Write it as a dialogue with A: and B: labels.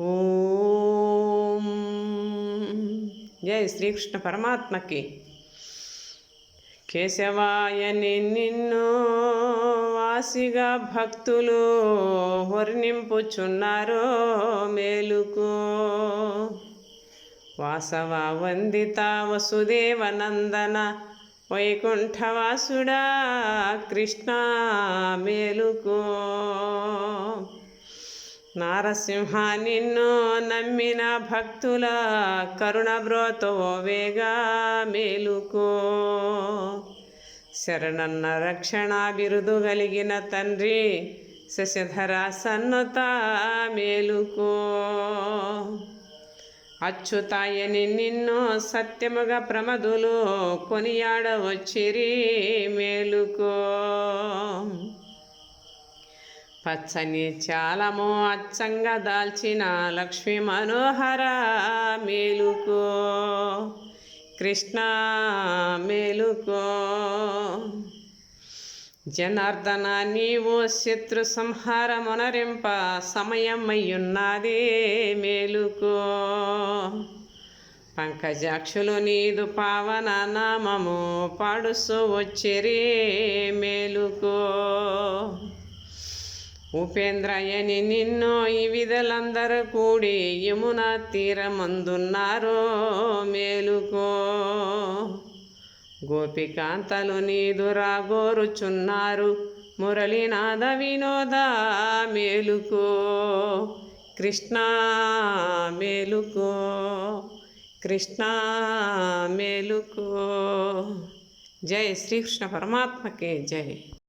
A: ఓం. జై శ్రీకృష్ణ పరమాత్మకి. కేశవాయని నిన్ను వాసిగా భక్తులు వర్ణింపుచున్నారో మేలుకో. వాసవ వందిత వసుదేవనందన వైకుంఠవాసుడా కృష్ణ మేలుకో. నారసింహ నిన్ను నమ్మిన భక్తుల కరుణ బ్రోతో వేగా మేలుకో. శరణన్న రక్షణ బిరుదు కలిగిన తండ్రి శశధర సన్నత మేలుకో. అచ్యుతాయని నిన్ను సత్యముగా ప్రమదులు కొనియాడవచ్చిరి మేలుకో. పచ్చని చాలము అచ్చంగా దాల్చిన లక్ష్మీ మనోహర మేలుకో. కృష్ణ మేలుకో. జనార్దన నీవు శత్రు సంహారమునరింప సమయమయ్యున్నది మేలుకో. పంకజాక్షులు నీదు పావన నామము పాడుసు వచ్చిరే మేలుకో. ఉపేంద్రయని నిన్నో ఈ విధులందరూ కూడి యమున తీరమందున్నారో మేలుకో. గోపికాంతలు నీదురా గోరుచున్నారు మురళీనాథ వినోద మేలుకో. కృష్ణ మేలుకో కృష్ణ మేలుకో. జై శ్రీకృష్ణ పరమాత్మకే జై.